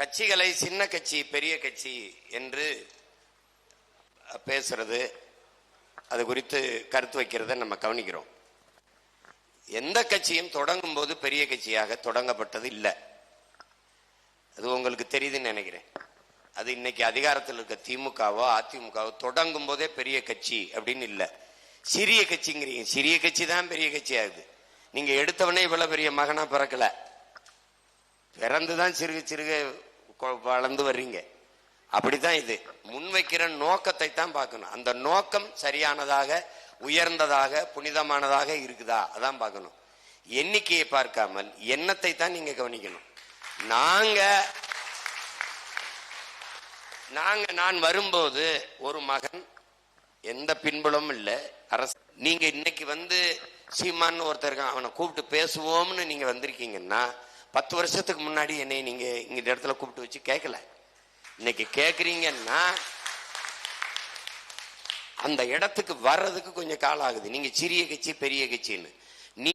கட்சிகளை சின்ன கட்சி பெரிய கட்சி என்று பேசுறது அது குறித்து கருத்து வைக்கிறத நம்ம கவனிக்கிறோம். எந்த கட்சியும் தொடங்கும் போது பெரிய கட்சியாக தொடங்கப்பட்டது இல்லை. அது உங்களுக்கு தெரியுதுன்னு நினைக்கிறேன். அது இன்னைக்கு அதிகாரத்தில் இருக்க திமுகவோ அதிமுகவோ தொடங்கும் போதே பெரிய கட்சி அப்படின்னு இல்லை. சிறிய கட்சிங்கிறீங்க. சிறிய கட்சி தான் பெரிய கட்சி ஆகுது. நீங்க எடுத்தவனே இவ்வளவு பெரிய மகனா பிறக்கல. பிறந்துதான் சிறுக சிறுக வளர்ந்து வர்றீங்க. அப்படித்தான் இது. முன்வைக்கிற நோக்கத்தை தான் பார்க்கணும். அந்த நோக்கம் சரியானதாக உயர்ந்ததாக புனிதமானதாக இருக்குதா? அதான் பார்க்கணும். எண்ணிக்கையை பார்க்காமல் எண்ணத்தை தான் நீங்க கவனிக்கணும். நாங்க நாங்க நான் வரும்போது ஒரு மகன் எந்த பின்புலமும் இல்லை. அரசு நீங்க இன்னைக்கு வந்து சீமான்னு ஒருத்தர் இருக்கான் அவனை கூப்பிட்டு பேசுவோம்னு நீங்க வந்திருக்கீங்கன்னா பத்து வருஷத்துக்கு முன்னாடி என்னை நீங்க இங்க இந்த இடத்துல கூப்பிட்டு வச்சு கேட்கல இன்னைக்கு கேக்குறீங்கன்னா அந்த இடத்துக்கு வர்றதுக்கு கொஞ்சம் காலம் ஆகுது. நீங்க சிறிய கட்சி பெரிய கட்சின்னு.